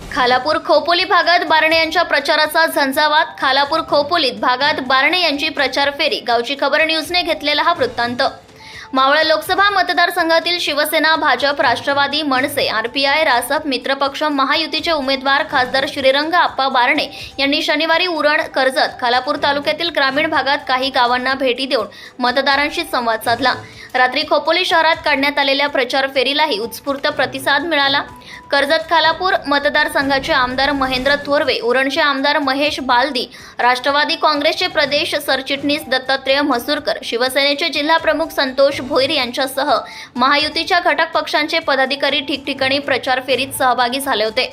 खालापूर खोपोली भागात बारणे यांच्या प्रचाराचा झंझावात. खालापूर खोपोलीत भागात बारणे यांची प्रचार फेरी गावची खबर न्यूजने घेतलेला हा वृत्तांत. मावळ लोकसभा मतदारसंघातील शिवसेना भाजप राष्ट्रवादी मनसे आरपीआय रासप मित्रपक्ष महायुतीचे उमेदवार खासदार श्रीरंग आप्पा बारणे यांनी शनिवारी उरण कर्जत खालापूर तालुक्यातील ग्रामीण भागात काही गावांना भेटी देऊन मतदारांशी संवाद साधला. रात्री खोपोली शहरात काढण्यात आलेल्या प्रचार फेरीलाही उत्स्फूर्त प्रतिसाद मिळाला. कर्जत खालापूर मतदारसंघाचे आमदार महेंद्र थोरवे उरणचे आमदार महेश बालदी राष्ट्रवादी काँग्रेसचे प्रदेश सरचिटणीस दत्तात्रेय म्हसूरकर शिवसेनेचे जिल्हा प्रमुख संतोष भोईर यांच्यासह महायुतीच्या घटक पक्षांचे पदाधिकारी ठिकठिकाणी प्रचार फेरीत सहभागी झाले होते.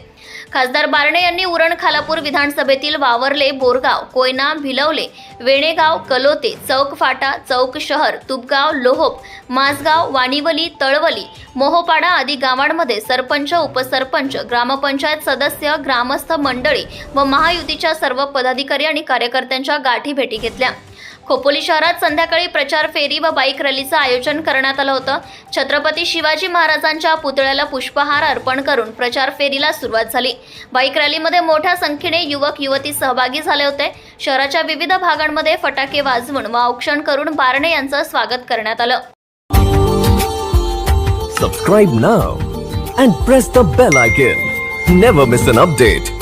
खासदार बारणे यांनी उरण खालापूर विधानसभेतील वावरले बोरगाव कोयना भिलवले वेणेगाव कलोते चौक फाटा चौक शहर तुपगाव लोहोप मासगाव वाणिवली तळवली मोहोपाडा आदी गावांमध्ये सरपंच उपसरपंच ग्रामपंचायत सदस्य ग्रामस्थ मंडळी व महायुतीच्या सर्व पदाधिकारी आणि कार्यकर्त्यांच्या गाठी भेटी घेतल्या. खोपोली शहरात संध्याकाळी प्रचार फेरी व बाईक रॅलीचं आयोजन करण्यात आलं होतं. छत्रपती शिवाजी महाराजांच्या पुतळ्याला पुष्पहार अर्पण करून प्रचार फेरीला सुरुवात झाली. बाईक रॅलीमध्ये मोठ्या संख्येने युवक युवती सहभागी झाले होते. शहराच्या विविध भागांमध्ये फटाके वाजवून व औक्षण करून बारणे यांचं स्वागत करण्यात आलं. Subscribe now and press the bell icon never miss an update